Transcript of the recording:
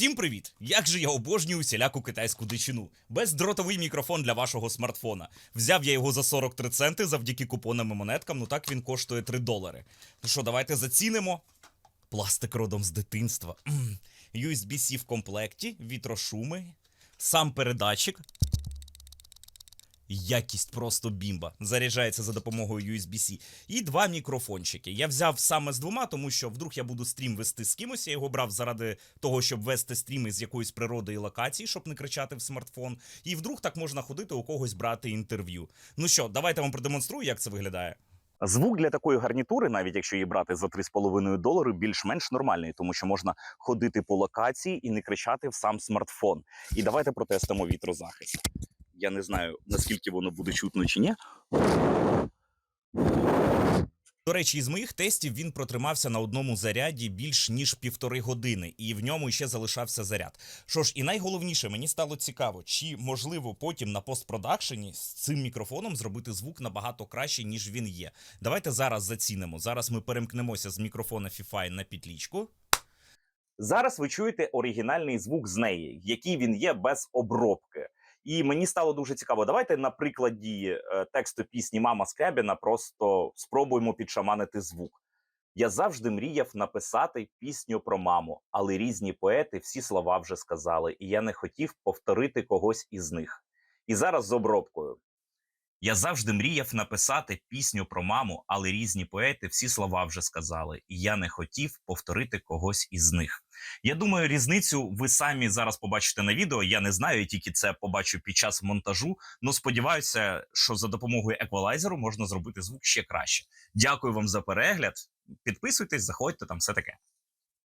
Всім привіт! Як же я обожнюю всіляку китайську дичину. Бездротовий мікрофон для вашого смартфона. Взяв я його за 43 центи завдяки купонам і монеткам, ну так він коштує 3 долари. Ну що, давайте зацінимо. Пластик родом з дитинства. USB-C в комплекті, вітрошуми, сам передатчик. Якість просто бімба. Заряджається за допомогою USB-C. І два мікрофончики. Я взяв саме з двома, тому що вдруг я буду стрім вести з кимось. Я його брав заради того, щоб вести стріми з якоїсь природи і локації, щоб не кричати в смартфон. І вдруг так можна ходити у когось брати інтерв'ю. Ну що, давайте вам продемонструю, як це виглядає. Звук для такої гарнітури, навіть якщо її брати за 3,5 долари, більш-менш нормальний, тому що можна ходити по локації і не кричати в сам смартфон. І давайте протестимо вітрозахист. Я не знаю, наскільки воно буде чутно чи ні. До речі, із моїх тестів він протримався на одному заряді більш ніж півтори години, і в ньому ще залишався заряд. Що ж, і найголовніше, мені стало цікаво, чи можливо потім на постпродакшені з цим мікрофоном зробити звук набагато краще, ніж він є. Давайте зараз зацінимо. Зараз ми перемкнемося з мікрофона Fifine на підлічку. Зараз ви чуєте оригінальний звук з неї, який він є без обробки. І мені стало дуже цікаво. Давайте на прикладі е, тексту пісні Мама Скрябіна просто спробуємо підшаманити звук. Я завжди мріяв написати пісню про маму, але різні поети всі слова вже сказали, і я не хотів повторити когось із них. І зараз з обробкою. Я завжди мріяв написати пісню про маму, але різні поети всі слова вже сказали, і я не хотів повторити когось із них. Я думаю, різницю ви самі зараз побачите на відео. Я не знаю, я тільки це побачу під час монтажу. Ну сподіваюся, що за допомогою еквалайзеру можна зробити звук ще краще. Дякую вам за перегляд. Підписуйтесь, заходьте там все таке.